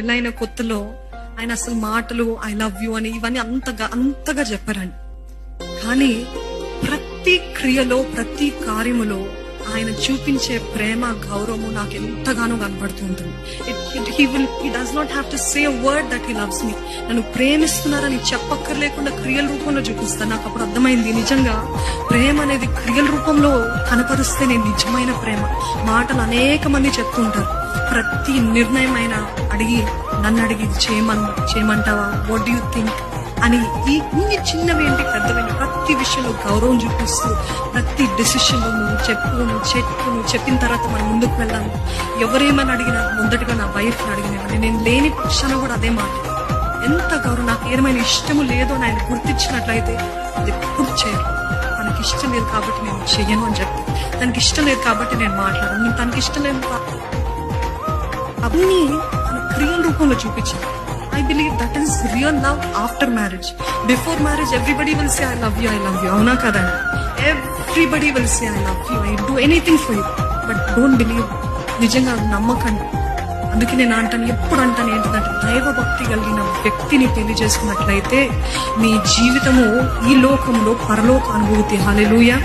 పెళ్ళైన కొత్తలో ఆయన అసలు మాటలు ఐ లవ్ యూ అని ఇవన్నీ అంతగా అంతగా చెప్పారండి. కానీ ప్రతి క్రియలో ప్రతి కార్యములో ఆయన చూపించే ప్రేమ గౌరవము నాకు ఎంతగానో కనబడుతుంటుంది. He will he does not have to say word that he loves me నన్ను ప్రేమిస్తున్నారని చెప్పక్కర్లేకుండా క్రియల రూపంలో చూపిస్తాను నాకు అప్పుడు అర్థమైంది నిజంగా ప్రేమ అనేది క్రియల రూపంలో కనపరుస్తేనే నిజమైన ప్రేమ. మాటలు అనేక మంది చెప్తుంటారు ప్రతి నిర్ణయం అడిగి నన్ను అడిగి ఇది చేయమన్ చేయమంటావా? వాట్ డూ యూ థింక్ అని ఈ ఇన్ని చిన్నవి ఏంటి పెద్దవి ప్రతి విషయంలో గౌరవం చూపిస్తూ ప్రతి డెసిషన్ నువ్వు చెప్పు నువ్వు చెప్పు నువ్వు చెప్పిన తర్వాత మనం ముందుకు వెళ్ళాలి ఎవరేమని అడిగినా మొదటగా నా వైఫ్ అడిగిన నేను లేని పక్షాన కూడా అదే మాట. ఎంత గౌరవం నాకు ఏమైనా ఇష్టము లేదో అని ఆయన గుర్తించినట్లయితే అది ఎప్పుడు చేయరు తనకి ఇష్టం లేదు కాబట్టి నేను చెయ్యను అని చెప్పి. తనకి ఇష్టం లేదు కాబట్టి నేను మాట్లాడను. నేను తనకి ఇష్టం లేదు అన్నీ రూపంలో చూపించాను I believe that is real love after marriage before marriage everybody will say I love you I love you అవునా కదా? Everybody will say I love you I do anything for you but don't believe నిజంగా నమ్మకం. నమ్మకండి అందుకే నేను అంటాను ఎప్పుడు అంటాను ఏంటంటే దైవ భక్తి కలిగిన వ్యక్తిని పెళ్ళి చేసుకున్నట్లయితే మీ జీవితము ఈ లోకంలో పరలోక అనుభూతి. హలెలుయా